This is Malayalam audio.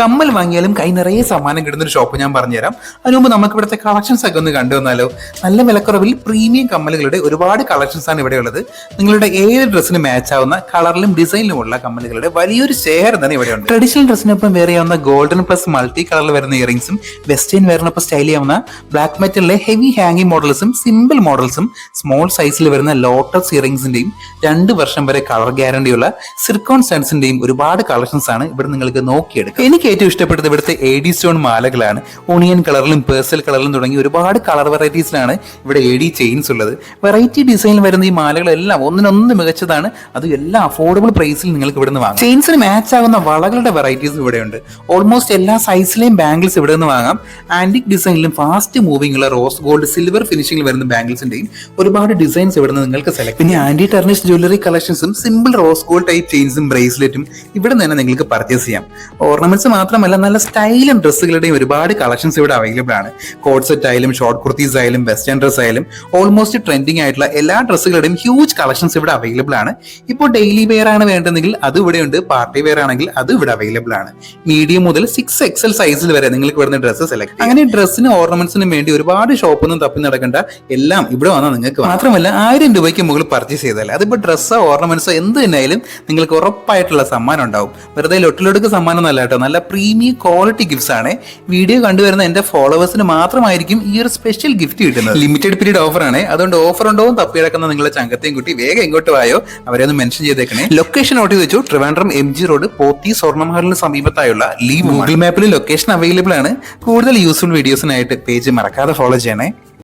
കമ്മൽ വാങ്ങിയാലും കൈ നിറയെ സമ്മാനം കിട്ടുന്ന ഒരു ഷോപ്പ് ഞാൻ പറഞ്ഞുതരാം. അതിന് മുമ്പ് നമുക്ക് ഇവിടുത്തെ കളക്ഷൻസ് ഒക്കെ ഒന്ന് കണ്ടു വന്നാലോ? നല്ല വിലക്കുറവിൽ പ്രീമിയം കമ്മലുകളുടെ ഒരുപാട് കളക്ഷൻസ് ആണ് ഇവിടെ ഉള്ളത്. നിങ്ങളുടെ ഏത് ഡ്രസ്സിന് മാച്ച് ആവുന്ന കളറിലും ഡിസൈനിലും ഉള്ള കമ്മലുകളുടെ വലിയൊരു ഷെയർ തന്നെ ഇവിടെ ഉണ്ട്. ട്രഡീഷണൽ ഡ്രസ്സിനൊപ്പം വേറെ ആവുന്ന ഗോൾഡൻ പ്ലസ് മൾട്ടി കളറിൽ വരുന്ന ഇയറിംഗ്സും വെസ്റ്റേൺ വെയറിനൊപ്പം സ്റ്റൈൽ ചെയ്യാവുന്ന ബ്ലാക്ക് മെറ്റലിലെ ഹെവി ഹാങ്ങിങ് മോഡൽസും സിമ്പിൾ മോഡൽസും സ്മോൾ സൈസിൽ വരുന്ന ലോട്ടസ് ഇയറിംഗ്സിന്റെയും രണ്ട് വർഷം വരെ കളർ ഗ്യാരണ്ടിയുള്ള സിർക്കോൺ സ്റ്റൺസിന്റെയും ഒരുപാട് കളക്ഷൻസ് ആണ് ഇവിടെ നിങ്ങൾക്ക് നോക്കിയെടുക്കുക എനിക്ക് ഏറ്റവും ഇഷ്ടപ്പെട്ടത് ഇവിടുത്തെ എ ഡി സ്റ്റോൺ മാലകളാണ്. ഓണിയൻ കളറിലും പേഴ്സൽ കളറിലും തുടങ്ങി ഒരുപാട് കളർ വെറൈറ്റീസിലാണ് ഇവിടെ എ ഡി ചെയിൻസ് ഉള്ളത്. വെറൈറ്റി ഡിസൈനിൽ വരുന്ന ഈ മാലകളെല്ലാം ഒന്നിനൊന്ന് മികച്ചതാണ്. അത് എല്ലാ അഫോർഡബിൾ പ്രൈസിൽ നിങ്ങൾക്ക് ഇവിടെ നിന്ന് വാങ്ങാം. ചെയിൻസിന് മാച്ച് ആകുന്ന വളകളുടെ വെറൈറ്റീസ് ഇവിടെയുണ്ട്. ഓൾമോസ്റ്റ് എല്ലാ സൈസിലെയും ബാംഗിൾസ് ഇവിടെ നിന്ന് വാങ്ങാം. ആന്റിക് ഡിസൈനിലും ഫാസ്റ്റ് മൂവിംഗ് ഉള്ള റോസ് ഗോൾഡ് സിൽവർ ഫിനിഷിംഗിൽ വരുന്ന ബാംഗിൾസിന്റെയും ഒരുപാട് ഡിസൈൻസ് ഇവിടെ നിന്ന് നിങ്ങൾക്ക് സെലക്ട് പിന്നെ ആന്റി ടെർണിഷ് ജ്വല്ലറി കളക്ഷൻസും സിമ്പിൾ റോസ് ഗോൾഡ് ടൈപ്പ് ചെയിൻസും ബ്രേസ്ലെറ്റും ഇവിടെ നിന്ന് തന്നെ നിങ്ങൾക്ക് പർച്ചേസ് ചെയ്യാം. ഓർണമെന്റ്സ് മാത്രമല്ല നല്ല സ്റ്റൈലും ഡ്രസ്സുകളുടെയും ഒരുപാട് കളക്ഷൻസ് ഇവിടെ അവൈലബിൾ ആണ്. കോട്ട് സെറ്റ് ആയാലും ഷോർട്ട് കുർത്തീസ് ആയാലും വെസ്റ്റേൺ ഡ്രസ് ആയാലും ഓൾമോസ്റ്റ് ട്രെൻഡിങ് ആയിട്ടുള്ള എല്ലാ ഡ്രസ്സുകളുടെയും ഹ്യൂജ് കളക്ഷൻസ് ഇവിടെ അവൈലബിൾ ആണ്. ഇപ്പോൾ ഡെയിലി വെയർ ആണ് വേണ്ടതെങ്കിൽ അത് ഇവിടെ ഉണ്ട് പാർട്ടി വെയർ ആണെങ്കിൽ അത് ഇവിടെ അവൈലബിൾ ആണ്. മീഡിയം മുതൽ സിക്സ് എക്സൽ സൈസിൽ വരെ നിങ്ങൾക്ക് വരുന്ന ഡ്രസ്സ് സെലക്ട് അങ്ങനെ ഡ്രസ്സിനും ഓർണമെന്റ്സിനും വേണ്ടി ഒരുപാട് ഷോപ്പൊന്നും തപ്പി നടക്കേണ്ട. എല്ലാം ഇവിടെ വന്നാൽ നിങ്ങൾക്ക്. മാത്രമല്ല ആയിരം രൂപയ്ക്ക് മുകളിൽ പർച്ചേസ് ചെയ്താൽ അതിപ്പോൾ ഡ്രസ്സോ ഓർണമെന്റ്സോ എന്ത് തന്നെയായാലും നിങ്ങൾക്ക് ഉറപ്പായിട്ടുള്ള സമ്മാനം ഉണ്ടാവും. വെറുതെ ലൊട്ടിലൊടുക്ക് സമ്മാനം എന്നല്ല കേട്ടോ. നല്ല പ്രീമിയം ക്വാളിറ്റി ഗിഫ്റ്റ്സ് ആണ്. വീഡിയോ കണ്ടുവരുന്ന എന്റെ ഫോളോവേഴ്സിന് മാത്രമായിരിക്കും ഈ ഒരു സ്പെഷ്യൽ ഗിഫ്റ്റ് കിട്ടുന്നത്. ലിമിറ്റഡ് പീരീഡ് ഓഫർ ആണ്. അതുകൊണ്ട് ഓഫർ ഉണ്ടോ എന്ന് തപ്പി കിടക്കുന്ന നിങ്ങളെ ചങ്കത്തെയും കുട്ടി വേഗം ഇങ്ങോട്ട് വായോ? അവരെ ഒന്ന് മെൻഷൻ ചെയ്തേക്കണേ. ലൊക്കേഷൻ നോട്ട് ചെയ്ത് വെച്ചു. ട്രിവാൻഡ്രം എം ജി റോഡ് പോത്തി സ്വർണമഹലിന് സമീപത്തായുള്ള ലീവ് ഗൂഗിൾ മാപ്പിൽ ലൊക്കേഷൻ അവൈലബിൾ ആണ്. കൂടുതൽ യൂസ്ഫുൾ വീഡിയോസിനായിട്ട് പേജ് മറക്കാതെ ഫോളോ ചെയ്യണേ.